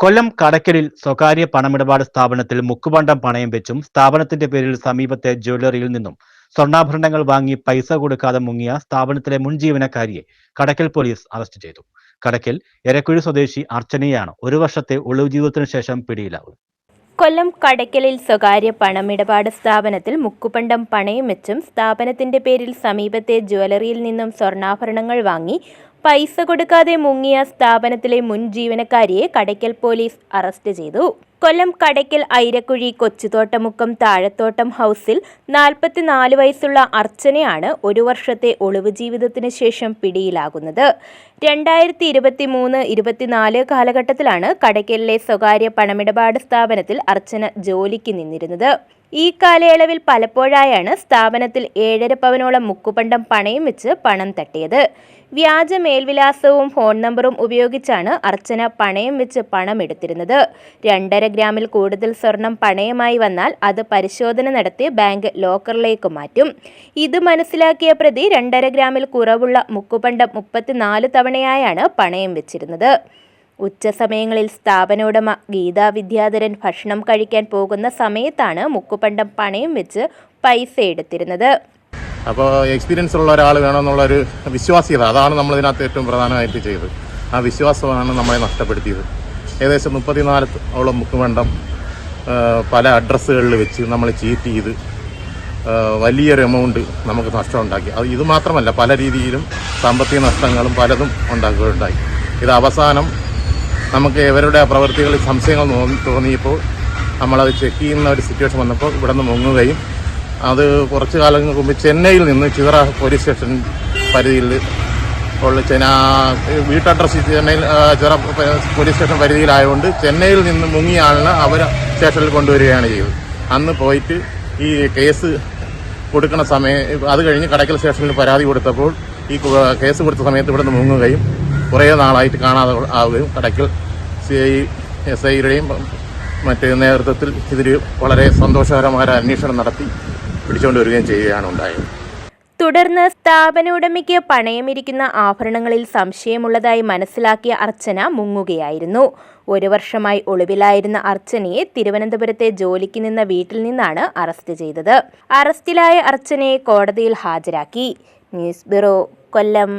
കൊല്ലം കടക്കലിൽ സ്വകാര്യ പണമിടപാട് സ്ഥാപനത്തിൽ മുക്കുപണ്ടം പണയം വെച്ചും സ്ഥാപനത്തിന്റെ പേരിൽ സമീപത്തെ ജ്വല്ലറിയിൽ നിന്നും സ്വർണാഭരണങ്ങൾ വാങ്ങി പൈസ കൊടുക്കാതെ മുങ്ങിയ സ്ഥാപനത്തിലെ മുൻ ജീവനക്കാരിയെ കടക്കൽ പോലീസ് അറസ്റ്റ് ചെയ്തു. കടക്കൽ എരക്കുഴി സ്വദേശി അർച്ചനയാണ് ഒരു വർഷത്തെ ഒളിവ് ജീവിതത്തിനു ശേഷം പിടിയിലാവുന്നത്. കൊല്ലം കടയ്ക്കലിൽ സ്വകാര്യ പണമിടപാട് സ്ഥാപനത്തിൽ മുക്കുപണ്ടം പണയം വെച്ചും സ്ഥാപനത്തിന്റെ പേരിൽ സമീപത്തെ ജ്വല്ലറിയിൽ നിന്നും സ്വർണാഭരണങ്ങൾ വാങ്ങി പൈസ കൊടുക്കാതെ മുങ്ങിയ സ്ഥാപനത്തിലെ മുൻ ജീവനക്കാരിയെ കടയ്ക്കൽ പോലീസ് അറസ്റ്റ് ചെയ്തു. കൊല്ലം കടയ്ക്കൽ ഐരക്കുഴി കൊച്ചുതോട്ടമുക്കം താഴത്തോട്ടം ഹൗസിൽ നാൽപ്പത്തിനാല് വയസ്സുള്ള അർച്ചനയാണ് ഒരു വർഷത്തെ ഒളിവ് ജീവിതത്തിന് ശേഷം പിടിയിലാകുന്നത്. രണ്ടായിരത്തി ഇരുപത്തി മൂന്ന് ഇരുപത്തിനാല് കാലഘട്ടത്തിലാണ് കടയ്ക്കലിലെ സ്വകാര്യ പണമിടപാട് സ്ഥാപനത്തിൽ അർച്ചന ജോലിക്ക് നിന്നിരുന്നത്. ഈ കാലയളവിൽ പലപ്പോഴായാണ് സ്ഥാപനത്തിൽ ഏഴര പവനോളം മുക്കുപണ്ടം പണയം വെച്ച് പണം തട്ടിയത്. വ്യാജ മേൽവിലാസവും ഫോൺ നമ്പറും ഉപയോഗിച്ചാണ് അർച്ചന പണയം വെച്ച് പണം എടുത്തിരുന്നത്. രണ്ടര ഗ്രാമിൽ കൂടുതൽ സ്വർണം പണയമായി വന്നാൽ അത് പരിശോധന നടത്തി ബാങ്ക് ലോക്കറിലേക്ക് മാറ്റും. ഇത് മനസ്സിലാക്കിയ പ്രതി രണ്ടര ഗ്രാമിൽ കുറവുള്ള മുക്കുപണ്ടം മുപ്പത്തിനാല് തവണയായാണ് പണയം വെച്ചിരുന്നത്. ഉച്ചസമയങ്ങളിൽ സ്ഥാപന ഉടമ ഗീതാ വിദ്യാധരൻ ഭക്ഷണം കഴിക്കാൻ പോകുന്ന സമയത്താണ് മുക്കുപണ്ടം പണയം വെച്ച് പൈസ എടുത്തിരുന്നത്. അപ്പോൾ എക്സ്പീരിയൻസ് ഉള്ള ഒരാൾ വേണമെന്നുള്ള ഒരു വിശ്വാസ്യത അതാണ് നമ്മൾ ഇതിനകത്ത് ഏറ്റവും പ്രധാനമായിട്ട് ചെയ്തത്. ആ വിശ്വാസമാണ് നമ്മളെ നഷ്ടപ്പെടുത്തിയത്. ഏകദേശം മുപ്പത്തിനാല് ഓളം മുക്കുപണ്ടം പല അഡ്രസ്സുകളിൽ വെച്ച് നമ്മൾ ചീറ്റ് ചെയ്ത് വലിയൊരു എമൗണ്ട് നമുക്ക് നഷ്ടമുണ്ടാക്കി. അത് ഇത് മാത്രമല്ല പല രീതിയിലും സാമ്പത്തിക നഷ്ടങ്ങളും പലതും ഉണ്ടാക്കുകയുണ്ടായി. ഇത് അവസാനം നമുക്ക് ഇവരുടെ പ്രവൃത്തികളിൽ സംശയങ്ങൾ തോന്നി- തോന്നിയപ്പോൾ നമ്മളത് ചെക്ക് ചെയ്യുന്ന ഒരു സിറ്റുവേഷൻ വന്നപ്പോൾ ഇവിടെ നിന്ന് മുങ്ങുകയും അത് കുറച്ച് കാലങ്ങൾക്ക് മുമ്പ് ചെന്നൈയിൽ നിന്ന് ചിറ പോലീസ് സ്റ്റേഷൻ പരിധിയിൽ ഉള്ള ചെന വീട്ടഡ്രസ് ചെന്നൈയിൽ ചിതറ പോലീസ് സ്റ്റേഷൻ പരിധിയിലായതുകൊണ്ട് ചെന്നൈയിൽ നിന്ന് മുങ്ങിയ ആളിനെ അവർ സ്റ്റേഷനിൽ കൊണ്ടുവരികയാണ് ചെയ്തത്. അന്ന് പോയിട്ട് ഈ കേസ് കൊടുക്കുന്ന സമയം അത് കഴിഞ്ഞ് കടയ്ക്കൽ സ്റ്റേഷനിൽ പരാതി കൊടുത്തപ്പോൾ ഈ കേസ് കൊടുത്ത സമയത്ത് ഇവിടെ നിന്ന് മുങ്ങുകയും കുറേ നാളായിട്ട് കാണാതെ ആവുകയും കടയ്ക്കൽ സി ഐ എസ് ഐയുടെയും മറ്റ് നേതൃത്വത്തിൽ ഇതിൽ വളരെ സന്തോഷകരമായ അന്വേഷണം നടത്തി പിടിച്ചുകൊണ്ട് വരികയും ചെയ്യുകയാണ് ഉണ്ടായത്. തുടർന്ന് സ്ഥാപന ഉടമയ്ക്ക് പണയമിരിക്കുന്ന ആഭരണങ്ങളിൽ സംശയമുള്ളതായി മനസ്സിലാക്കിയ അർച്ചന മുങ്ങുകയായിരുന്നു. ഒരു വർഷമായി ഒളിവിലായിരുന്ന അർച്ചനയെ തിരുവനന്തപുരത്തെ ജോലിക്ക് നിന്ന വീട്ടിൽ നിന്നാണ് അറസ്റ്റ് ചെയ്തത്. അറസ്റ്റിലായ അർച്ചനയെ കോടതിയിൽ ഹാജരാക്കി. News bureau Kollam.